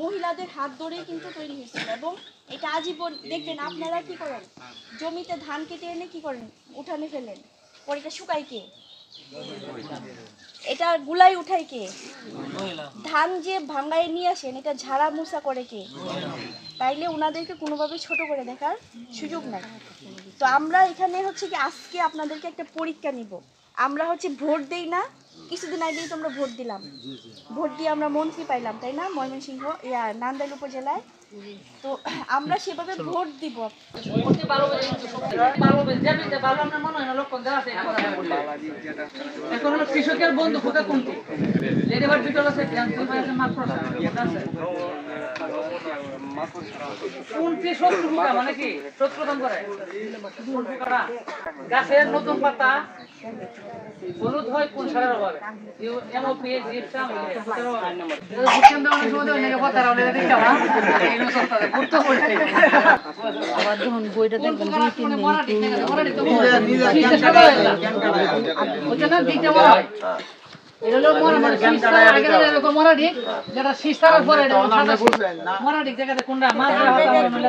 মহিলাদের হাত ধরেই কিন্তু তৈরি হয়েছিল এবং এটা আজীবন দেখবেন আপনারা কি করেন? জমিতে ধান কেটে এনে কি করেন? উঠানে ফেলেন। পরে এটা শুকাই কে? এটা গুলাই উঠাই কে? ধান যে ভাঙ্গায় নিয়ে আসেন এটা ঝাড়া মুসা করে কে? তাইলে ওনাদেরকে কোনোভাবে ছোট করে দেখার সুযোগ নাই। তো আমরা এখানে হচ্ছে কি আজকে আপনাদেরকে একটা পরীক্ষা নিব। আমরা হচ্ছে ভোট দেই না কিছুদিন আগেই তো আমরা ভোট দিলাম। ভোট দিয়ে আমরা মন্ত্রী পাইলাম তাই না? ময়মনসিংহ ইয়া নান্দাইল উপজেলায়। তো আমরা সেভাবে ভোট দিব। এখন। হলো কৃষকের বন্ধু কোথা কোনটি লেডিবার বিটল আছে শত্রু মানে কি? শত্রু কাম করে? গাছের নতুন পাতা। হলুদ হয় কোন সারের অভাবে এমওপি জিপসাম অভাবে অনেকে কথা এই আবার যখন বইটা দেখবেন দুই তিন মানে দিন মরাটি না দিন। মরাটি তো শীতে সাদা হয়ে যায় বুঝছেন না দিকটা মরা এটা হলো মরা আগে যেটা এরকম মরা দিক, যেটা শীষ পরে। মরা জায়গাতে কোনটা মাছ ধরা হতো আমরা মিলে